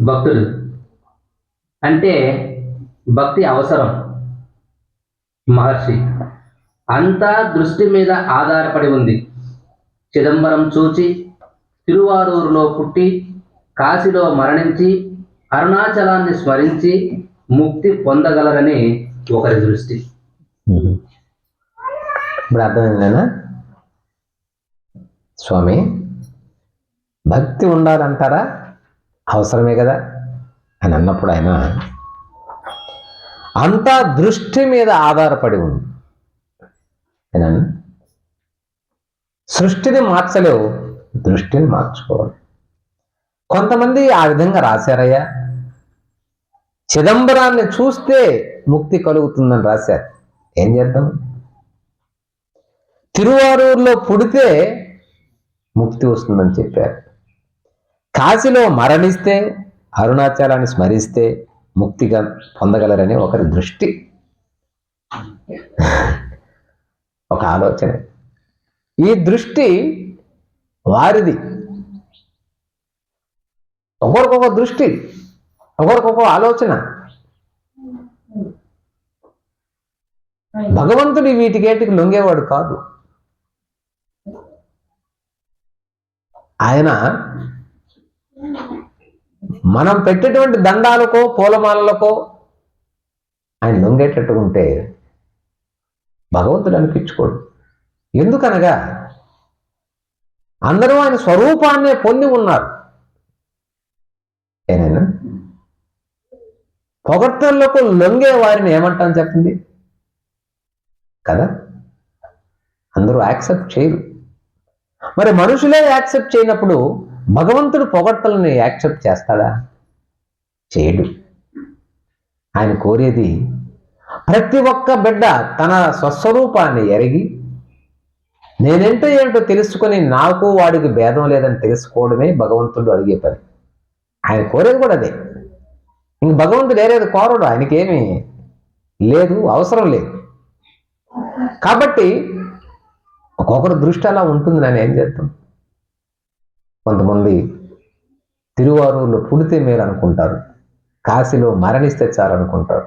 భక్తుడు అంటే భక్తి అవసరం మహర్షి. అంతా దృష్టి మీద ఆధారపడి ఉంది. చిదంబరం చూచి తిరువారూరులో పుట్టి కాశీలో మరణించి అరుణాచలాన్ని స్మరించి ముక్తి పొందగలరని ఒకరి దృష్టి. ఇప్పుడు అర్థమైందేనా స్వామి భక్తి ఉండాలంటారా? అవసరమే కదా? అని అన్నప్పుడు ఆయన అంతా దృష్టి మీద ఆధారపడి ఉంది సృష్టిని మార్చలేవు దృష్టిని మార్చుకోవాలి. కొంతమంది ఆ విధంగా రాశారయ్యా. చిదంబరాన్ని చూస్తే ముక్తి కలుగుతుందని రాశారు. ఏం చేద్దాం? తిరువారూరులో పుడితే ముక్తి వస్తుందని చెప్పారు. కాశీలో మరణిస్తే అరుణాచలాన్ని స్మరిస్తే ముక్తిగా పొందగలరని ఒకరి దృష్టి. ఒక ఆలోచన. ఈ దృష్టి వారిది. ఒకరికొక దృష్టి ఒకరికొక ఆలోచన. భగవంతుడు వీటికేటికి లొంగేవాడు కాదు. ఆయన మనం పెట్టేటువంటి దండాలకో పూలమాలలకో ఆయన లొంగేటట్టు ఉంటే భగవంతుడు అనిపించుకోడు. ఎందుకనగా అందరూ ఆయన స్వరూపాన్నే పొంది ఉన్నారు. ఏనైనా పొగట్టలకు లొంగే వారిని ఏమంటాం చెప్పండి? కదా? అందరూ యాక్సెప్ట్ చేయరు. మరి మనుషులే యాక్సెప్ట్ చేయనప్పుడు భగవంతుడు పొగట్టలను యాక్సెప్ట్ చేస్తాడా? చేయడు. ఆయన కోరేది ప్రతి ఒక్క బిడ్డ తన స్వస్వరూపాన్ని ఎరిగి నేనేంటో ఏంటో తెలుసుకొని నాకు వాడికి భేదం లేదని తెలుసుకోవడమే భగవంతుడు అడిగే పని. ఆయన కోరేది కూడా అదే. ఇంక భగవంతుడు ఏరేది కోరడు ఆయనకేమీ లేదు అవసరం లేదు. కాబట్టి ఒక్కొక్కరి దృష్టి అలా ఉంటుంది నేను ఏం చేస్తాం? కొంతమంది తిరువారూరులో పుడితే మేలు అనుకుంటారు కాశీలో మరణిస్తే చాలు అనుకుంటారు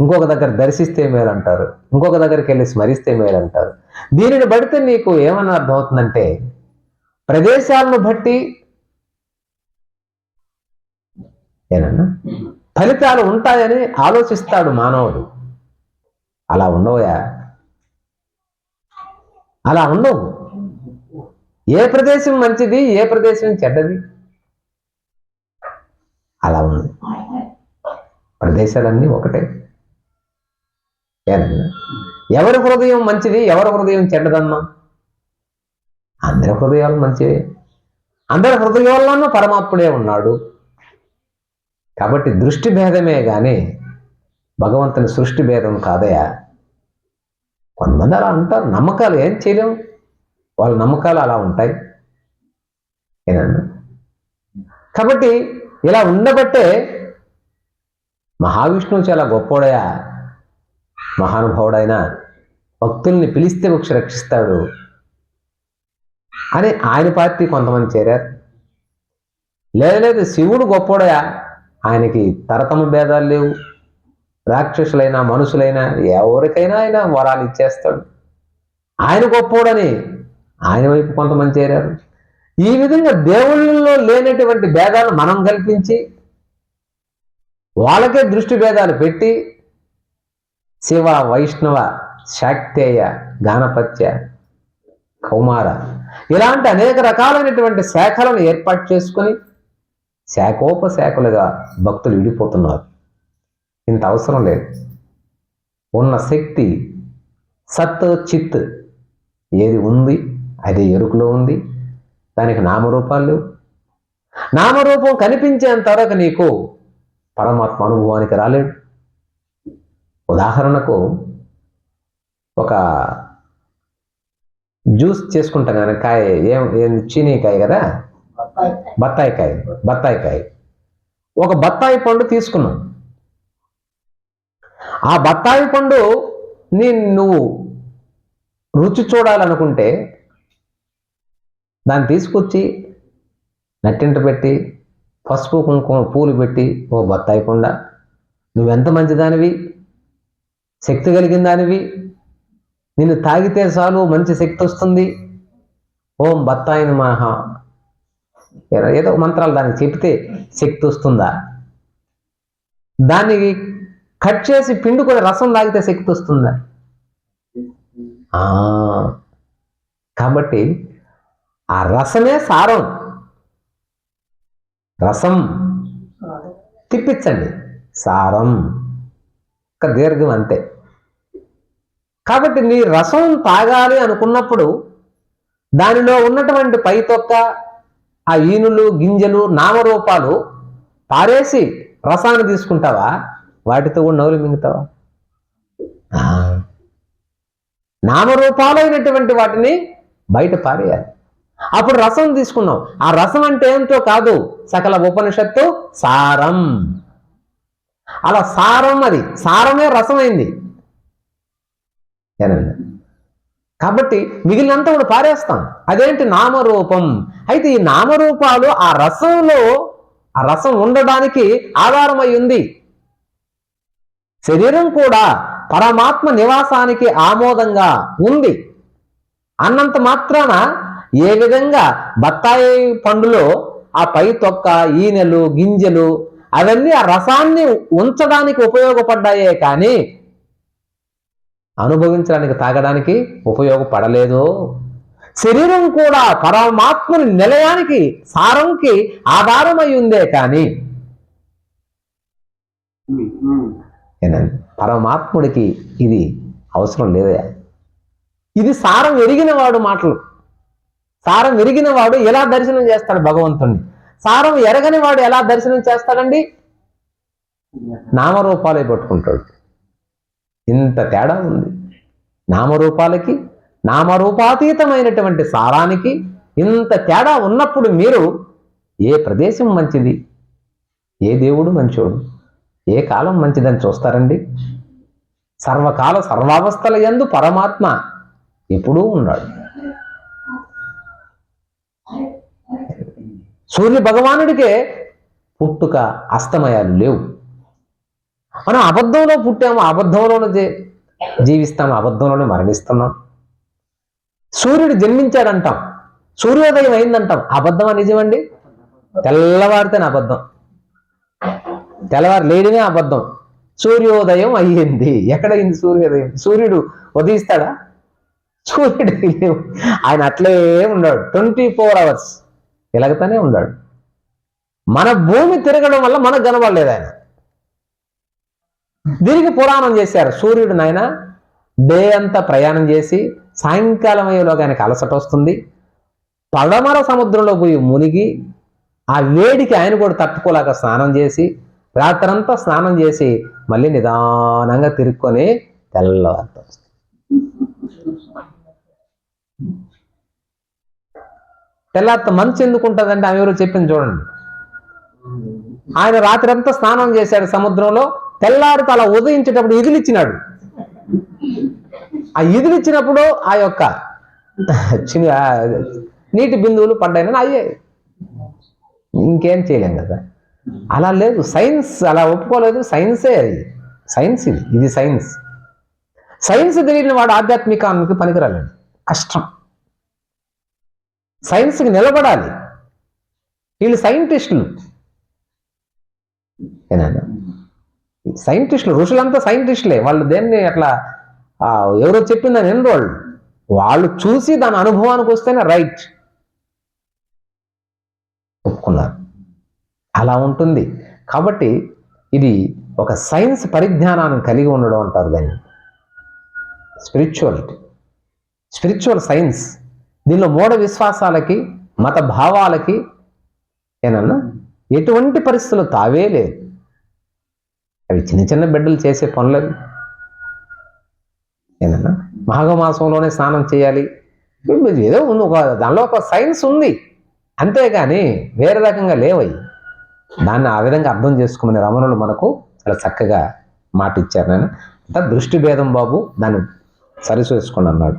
ఇంకొక దగ్గర దర్శిస్తే మేలు అంటారు ఇంకొక దగ్గరికి వెళ్ళి స్మరిస్తే మేలు అంటారు దీనిని బడితే నీకు ఏమన్నా అర్థమవుతుందంటే ప్రదేశాలను బట్టి ఏనన్నా ఫలితాలు ఉంటాయని ఆలోచిస్తాడు మానవుడు. అలా ఉండవయా? అలా ఉండవు. ఏ ప్రదేశం మంచిది ఏ ప్రదేశం చెడ్డది? అలా ఉంది. ప్రదేశాలన్నీ ఒకటే. ఎవరి హృదయం మంచిది ఎవరి హృదయం చెడ్డదన్నా అందరి హృదయాలు మంచివే. అందరి హృదయాల్లోనూ పరమాత్ముడే ఉన్నాడు. కాబట్టి దృష్టి భేదమే కానీ భగవంతుని సృష్టి భేదం కాదయా? కొంతమంది అలా అంటారు నమ్మకాలు ఏం చేయలేం. వాళ్ళ నమ్మకాలు అలా ఉంటాయి ఏనన్నా కాబట్టి ఇలా ఉండబట్టే మహావిష్ణువు చాలా గొప్పోడయా మహానుభావుడైన భక్తుల్ని పిలిస్తే ఒక రక్షిస్తాడు అని ఆయన పార్టీ కొంతమంది చేరారు. లేదు లేదు శివుడు గొప్పోడయా ఆయనకి తరతమ భేదాలు లేవు. రాక్షసులైనా మనుషులైనా ఎవరికైనా ఆయన వరాలు ఇచ్చేస్తాడు. ఆయన గొప్పోడని ఆయన వైపు కొంతమంది చేరారు. ఈ విధంగా దేవుళ్ళలో లేనటువంటి భేదాలు మనం కల్పించి వాళ్ళకే దృష్టి భేదాలు పెట్టి శివ వైష్ణవ శాక్తేయ గానపత్య కౌమార ఇలాంటి అనేక రకాలైనటువంటి శాఖలను ఏర్పాటు చేసుకొని శాఖోపశాఖలుగా భక్తులు విడిపోతున్నారు. ఇంత అవసరం లేదు. ఉన్న శక్తి సత్ చిత్ ఏది ఉంది? అది ఎరుకులో ఉంది. దానికి నామరూపాలు లేవు. నామరూపం కనిపించేంత వరకు నీకు పరమాత్మ అనుభవానికి రాలేడు. ఉదాహరణకు ఒక జ్యూస్ చేసుకుంటాం కానీ కాయ ఏం ఏం చీనీకాయ కదా? బత్తాయి కాయ బత్తాయి కాయ ఒక బత్తాయి పండు తీసుకున్నాం. ఆ బత్తాయి పండు నీ నువ్వు రుచి చూడాలనుకుంటే దాన్ని తీసుకొచ్చి నట్టింట పెట్టి పసుపు కుంకుమ పూలు పెట్టి ఓ బత్తాయి కొండ. నువ్వెంత మంచిదానివి? శక్తి కలిగిన దానివి? నిన్ను తాగితే చాలు మంచి శక్తి వస్తుంది. ఓం బత్తాయిని మహా ఏదో మంత్రాలు దానికి చెప్తే శక్తి వస్తుందా? దాన్ని కట్ చేసి పిండుకొని రసం తాగితే శక్తి వస్తుందా? కాబట్టి ఆ రసమే సారం. రసం. తిప్పించండి. సారం. ఒక దీర్ఘం అంతే. కాబట్టి నీ రసం తాగాలి అనుకున్నప్పుడు దానిలో ఉన్నటువంటి పై తొక్క ఆ ఈనులు గింజలు నామరూపాలు పారేసి రసాన్ని తీసుకుంటావా? వాటితో కూడా నవ్వులు మింగుతావా. నామరూపాలైనటువంటి వాటిని బయట పారేయాలి. అప్పుడు రసం తీసుకున్నాం. ఆ రసం అంటే ఏంతో కాదు. సకల ఉపనిషత్తు సారం. అలా సారం అది. సారమే రసమైంది. ఏనండి? కాబట్టి మిగిలినంతా కూడా పారేస్తాం. అదేంటి నామరూపం? అయితే ఈ నామరూపాలు ఆ రసంలో ఆ రసం ఉండడానికి ఆధారమై ఉంది. శరీరం కూడా పరమాత్మ నివాసానికి ఆమోదంగా ఉంది. అన్నంత మాత్రాన ఏ విధంగా బత్తాయి పండులో ఆ పై తొక్క ఈనెలు గింజలు అవన్నీ ఆ రసాన్ని ఉంచడానికి ఉపయోగపడ్డాయే కానీ అనుభవించడానికి తాగడానికి ఉపయోగపడలేదు? శరీరం కూడా పరమాత్మని నిలయానికి సారంకి ఆధారమై ఉందే కానీ పరమాత్ముడికి ఇది అవసరం లేదయా? ఇది సారం ఎరిగిన వాడు మాటలు. సారం ఎరిగిన వాడు ఎలా దర్శనం చేస్తాడు భగవంతుణ్ణి? సారం ఎరగని వాడు ఎలా దర్శనం చేస్తాడండి? నామరూపాలే పట్టుకుంటాడు. ఇంత తేడా ఉంది. నామరూపాలకి నామరూపాతీతమైనటువంటి సారానికి ఇంత తేడా ఉన్నప్పుడు మీరు ఏ ప్రదేశం మంచిది? ఏ దేవుడు మంచోడు? ఏ కాలం మంచిదని చూస్తారండి? సర్వకాల సర్వావస్థల యందు పరమాత్మ ఎప్పుడూ ఉన్నాడు. సూర్య భగవానుడికే పుట్టుక అస్తమయాలు లేవు. మనం అబద్ధంలో పుట్టాము అబద్ధంలోనే జీవిస్తాం అబద్ధంలోనే మరణిస్తున్నాం. సూర్యుడు జన్మించాడంటాం సూర్యోదయం అయిందంటాం అబద్ధమా నిజమండి? తెల్లవారితేనే అబద్ధం. తెల్లవారు లేడినే అబద్ధం. సూర్యోదయం అయ్యింది. ఎక్కడైంది సూర్యోదయం? సూర్యుడు ఉదయిస్తాడా? సూర్యుడు ఆయన అట్లే ఉన్నాడు. Twenty four hours. తిరగతానే ఉన్నాడు. మన భూమి తిరగడం వల్ల మనకు కనబడలేదు ఆయన. దీనికి పురాణం చేశారు. సూర్యుడు నాయన డే అంతా ప్రయాణం చేసి సాయంకాలం అయ్యేలోగా ఆయనకు అలసట వస్తుంది. పడమర సముద్రంలో పోయి మునిగి ఆ వేడికి ఆయన కూడా తట్టుకోలేక స్నానం చేసి రాత్రంతా స్నానం చేసి మళ్ళీ నిదానంగా తిరుక్కొని తెల్లవారు వస్తుంది తెల్లారిత మంచు ఎందుకు ఉంటుందంటే ఆమె ఎవరో చెప్పింది చూడండి. ఆయన రాత్రంతా స్నానం చేశాడు సముద్రంలో తెల్లారితో అలా ఉదయించేటప్పుడు ఇదిలిచ్చినాడు ఆ ఇదిలిచ్చినప్పుడు ఆ యొక్క చిన్న నీటి బిందువులు పడ్డాయని అయ్యాయి ఇంకేం చేయలేం కదా. అలా లేదు సైన్స్ అలా ఒప్పుకోలేదు సైన్సే అది. సైన్స్ ఇది ఇది సైన్స్. సైన్స్ తెలియని వాడు ఆధ్యాత్మికానికి పనికిరాలండి. కష్టం. సైన్స్కి నిలబడాలి. వీళ్ళు సైంటిస్టులు. సైంటిస్టులు ఋషులంతా సైంటిస్టులే. వాళ్ళు దేన్ని అట్లా ఎవరో చెప్పిందని ఎన్ని వాళ్ళు వాళ్ళు చూసి దాని అనుభవానికి వస్తేనే రైట్. ఒప్పుకున్నారు. అలా ఉంటుంది. కాబట్టి ఇది ఒక సైన్స్ పరిజ్ఞానాన్ని కలిగి ఉండడం అంటారు దాన్ని. స్పిరిచువాలిటీ. Spiritual science. దీనిలో మూఢ విశ్వాసాలకి మత భావాలకి ఏనన్నా ఎటువంటి పరిస్థితులు తావే లేదు. అవి చిన్న చిన్న బిడ్డలు చేసే పనులవి ఏనన్నా మాఘమాసంలోనే స్నానం చేయాలి. ఏదో ఉంది ఒక దానిలో ఒక సైన్స్ ఉంది. అంతేగాని వేరే రకంగా లేవయి దాన్ని ఆ విధంగా అర్థం చేసుకోమని రమణులు మనకు చాలా చక్కగా మాట ఇచ్చారు నేను అంతా దృష్టి భేదం బాబు దాన్ని సరిచేసుకోండి అన్నాడు.